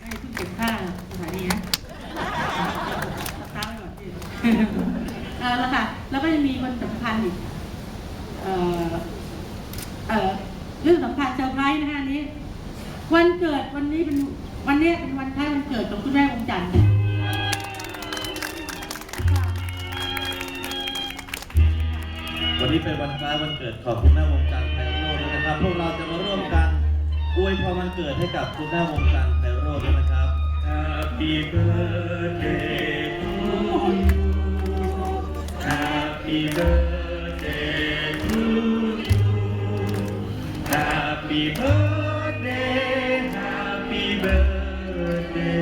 ก็อย่าเพิ่งเก็บค่าสถานีนะสตาไว้ก่อนพี่เอาละค่ะ แล้วก็ยังมีวันสำคัญอีก เอ่อ เอ่อเรื่องสำคัญเซอร์ไพรส์นะคะนี้ วันเกิดวันนี้เป็นวันนี้เป็นวันคล้ายวันเกิดของคุณแม่วงจันทร์ค่ะวันนี้เป็นวันคล้ายวันเกิดของคุณแม่วงการไพโรจน์ด้วยนะครับ พวกเราจะมาร่วมกัน อวยพรวันเกิดให้กับคุณแม่วงการไพโรจน์ด้วยนะครับ Happy birthday to you. Happy birthday to you. Happy birthday, happy birthday.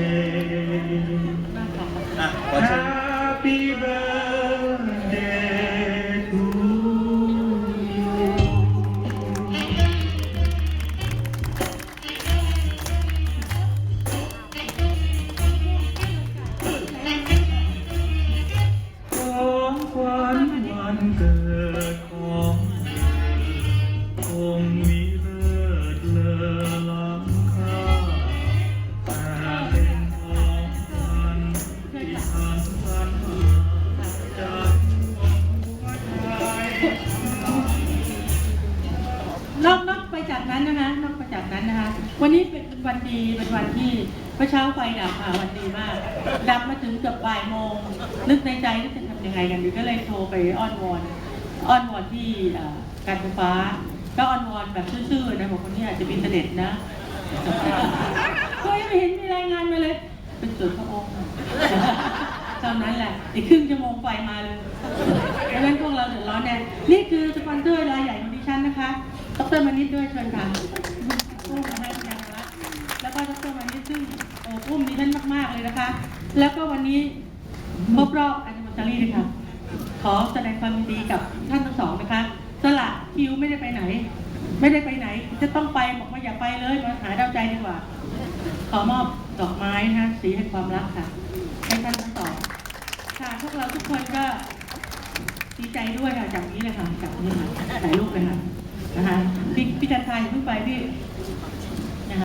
มากค่ะอะขอเชิญ Happy birthday นอกนอกไปจากนั้นนะคะนอกไปจากนั้นนะคะ วันนี้เป็นวันดีเป็นวันที่เมื่อเช้าไฟดับค่ะวันดีมากดับมาถึงเกือบบ่ายโมงนึกในใจว่าจะทำยังไงกันดีก็เลยโทรไปอ้อนวอนอ้อนวอนที่การไฟฟ้า ก็อ้อนวอนแบบซื่อๆนะบอกคนนี้อาจจะมีเสด็จนะก็ยังไม่เห็นมีรายงานมาเลย เป็นส่วนพระองค์ตอนนั้นแหละอีกครึ่งชั่วโมงไฟมาเลย ดังนั้นพวกเราเดือดร้อ นี่คือสปอนเซอร์รายใหญ่ของดิฉันนะคะ ดรมานิดด้วยเชิญค่ะอุ้มนะคะคุณยังรักแล้วก็ดรมานิดซึ่งโอ้อุ้มดิฉันมาก ๆ เลยนะคะ แล้วก็วันนี้ครบรอบอันนิวตารีเลยค่ะขอแสดงความยินดีกับท่านทั้งสองนะคะสละคิวไม่ได้ไปไหน ไม่ได้ไปไหน จะต้องไปบอกว่าอย่าไปเลยมาหาดาวใจดีกว่า ขอมอบดอกไม้นะคะสีแห่งความรักค่ะให้ท่านทั้งสองค่ะพวกเราทุกคนก็ ดีใจด้วยค่ะจากนี้เลยค่ะจากนี้ค่ะถ่ายรูปเลยค่ะนะคะพี่พี่จันทายอย่าเพิ่งไปพี่